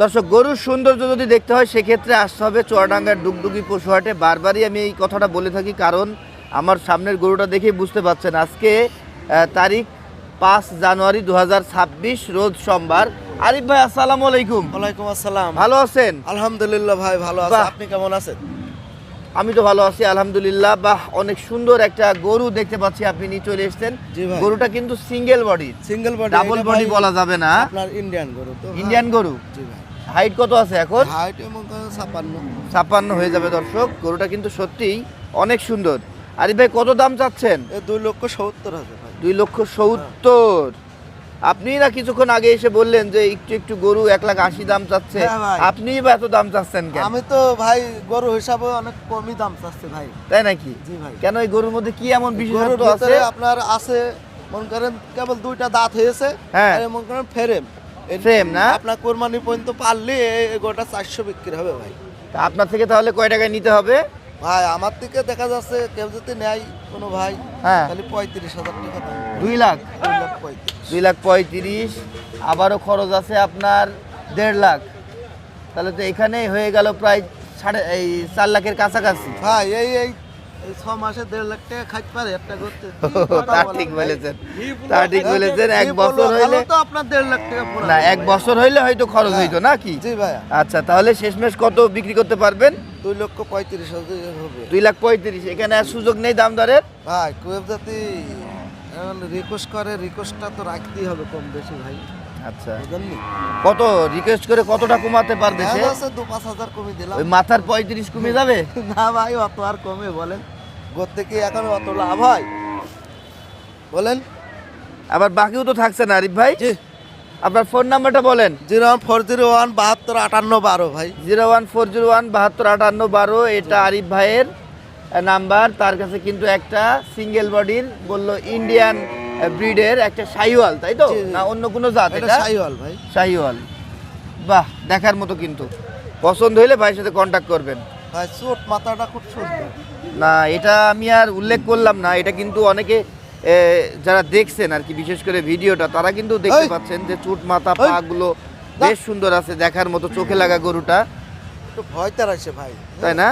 দর্শক গরুর সৌন্দর্য যদি দেখতে হয় সেক্ষেত্রে আসতে হবে চুয়াডাঙ্গার ডুগডুগি পশু হাটে বারবারই আমি এই কথাটা বলে থাকি কারণ আমার সামনের গরুটা দেখেই বুঝতে পারছেন আজকে তারিখ পাঁচ জানুয়ারি দু রোজ সোমবার। আরিফ ভাই আসসালামু আলাইকুম। ওয়ালাইকুম আসসালাম। ভালো আছেন? আলহামদুলিল্লাহ ভাই ভালো আছেন আপনি কেমন আছেন? আমি তো ভালো আছি আলহামদুলিল্লাহ। বাহ অনেক সুন্দর একটা গরু দেখতে পাচ্ছি আপনি নিয়ে চলে এসেছেন। গরুটা কিন্তু single body single body double body বলা যাবে না। আপনার ইন্ডিয়ান গরু তো ইন্ডিয়ান গরু? জি ভাই। হাইট কত আছে এখন? হাইট এবং ছাপান্ন। ছাপ্পান্ন হয়ে যাবে দর্শক। গরুটা কিন্তু সত্যিই অনেক সুন্দর। আরিফ ভাই কত দাম চাচ্ছেন? দুই লক্ষ সত্তর হাজার দুই লক্ষ সত্তর। আপনি না কিছুক্ষণ আগে এসে বললেন যে একটু একটু গরু এক লাখ আশি দাম চাচ্ছে। হ্যাঁ আপনি বা এত দাম চাচ্ছেন কেন? আমি তো ভাই গরু হিসাবে অনেক কমই দাম চাচ্ছি ভাই। তাই নাকি? জি ভাই। কেন এই গরুর মধ্যে কি এমন বিশেষত্ব আছে? আপনার আছে মনে করেন কেবল দুইটা দাঁত হয়েছে হ্যাঁ। মনে করেন ফ্রেম। Frame না? আপনার কোরবানি পর্যন্ত পারলে গোটা চারশো বিক্রি হবে ভাই। আপনার থেকে তাহলে কয় টাকায় নিতে হবে? ভাই আমার থেকে দেখা যাচ্ছে কেউ যদি নেয় কোনো ভাই হ্যাঁ। তাহলে পঁয়ত্রিশ হাজার টাকা দাম। দুই লাখ? দুই লাখ পঁয়ত্রিশ। দুই লাখ পঁয়ত্রিশ আবারও খরচ আছে আপনার দেড় লাখ। তাহলে তো এখানেই হয়ে গেল প্রায় সাড়ে এই চার লাখের কাছাকাছি। ভাই এই এই এই ছ মাসে দেড় লাখ টাকা খাইতে পারে একটা করতে তা ঠিক বলেছেন। তা ঠিক বলেছেন এক বছর হইলে তো আপনার দেড় লাখ টাকা না এক বছর হইলে হয়তো খরচ হ্যাঁ। হইতো নাকি জি আচ্ছা তাহলে শেষমেশ কত বিক্রি করতে পারবেন? দুই লক্ষ পঁয়ত্রিশ হাজার হবে। দুই লাখ পঁয়ত্রিশ এখানে আর সুযোগ নেই দাম দরের? ভাই কুয়েব জাতি রিকোয়েস্ট করে রিকোয়েস্টটা তো রাখতেই হবে কম বেশি ভাই। আচ্ছা। কত? রিকোয়েস্ট করে কতটা কমাতে পারবে সে? দু পাঁচ হাজার কমে দিলাম। ওই মাথার পঁয়ত্রিশ কমে যাবে? না ভাই অত আর কমে বলেন। করতে কি এখন অত লাভ হয়? বলেন। আবার বাকিও তো থাকছে না আরিফ ভাই। জি। আপনার ফোন নাম্বারটা বলেন। Zero one four zero one বাহাত্তর আটান্ন বারো ভাই। Zero one four zero one বাহাত্তর আটান্ন বারো এটা আরিফ ভাইয়ের নাম্বার তার কাছে কিন্তু একটা সিঙ্গেল বডির বলল ইন্ডিয়ান ব্রিডের একটা শাহিওয়াল তাই তো। না অন্য কোনো জাত এটা সাইওয়াল ভাই। শাহিওয়াল বাহ দেখার মতো কিন্তু। পছন্দ হইলে ভাইয়ের সাথে কন্ট্যাক্ট করবেন। ভাই চোট মাথাটা খুব সুন্দর। না এটা আমি আর উল্লেখ করলাম না এটা কিন্তু অনেকে যারা দেখছেন আর কি বিশেষ করে ভিডিওটা তারা কিন্তু দেখতে পাচ্ছেন যে চুট মাথা পাগুলো পা গুলো বেশ সুন্দর আছে দেখার মতো চোখে লাগা গরুটা। একটু ভয় তার আছে ভাই। তাই না?